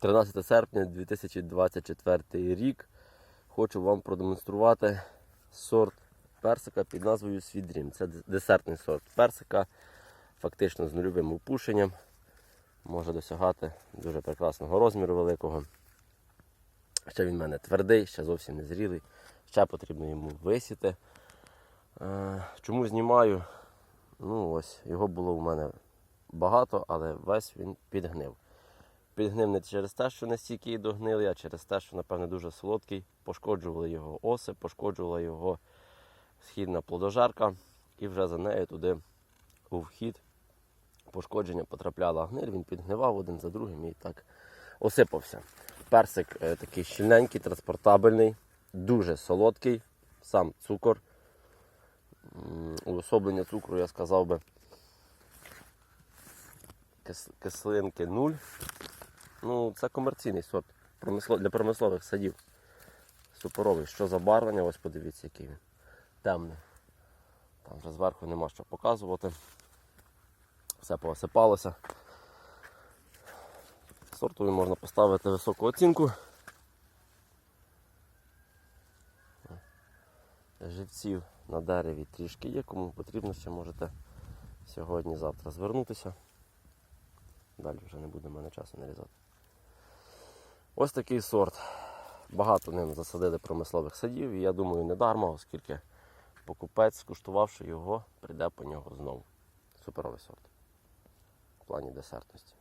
13 серпня 2024 рік. Хочу вам продемонструвати сорт персика під назвою Dream. Це десертний сорт персика, фактично з нульовим опушенням. Може досягати дуже прекрасного розміру великого. Ще він в мене твердий, ще зовсім не зрілий. Ще потрібно йому висіти. Е, Чому знімаю? Ну ось, його було у мене багато, але весь він підгнив. Підгнив не через те, що настільки догнилий, а через те, що, напевне, дуже солодкий. Пошкоджували його оси, пошкоджувала його східна плодожарка, і вже за нею туди у вхід пошкодження потрапляла гниль, він підгнивав один за другим і так осипався. Персик е, такий щільненький, транспортабельний, дуже солодкий, сам цукор. Уособлення цукру, я сказав би, кислинки нуль. Ну, це комерційний сорт для промислових садів. Суперовий. Що забарвлення, ось подивіться, який він. Темний. Там вже зверху нема що показувати. Все поосипалося. Сортові можна поставити високу оцінку. Живців на дереві трішки є, кому потрібно ще можете сьогодні-завтра звернутися. Далі вже не буде в мене часу нарізати. Ось такий сорт. Багато ним засадили промислових садів, і я думаю, не дарма, оскільки покупець, скуштувавши його, прийде по нього знову. Суперовий сорт в плані десертності.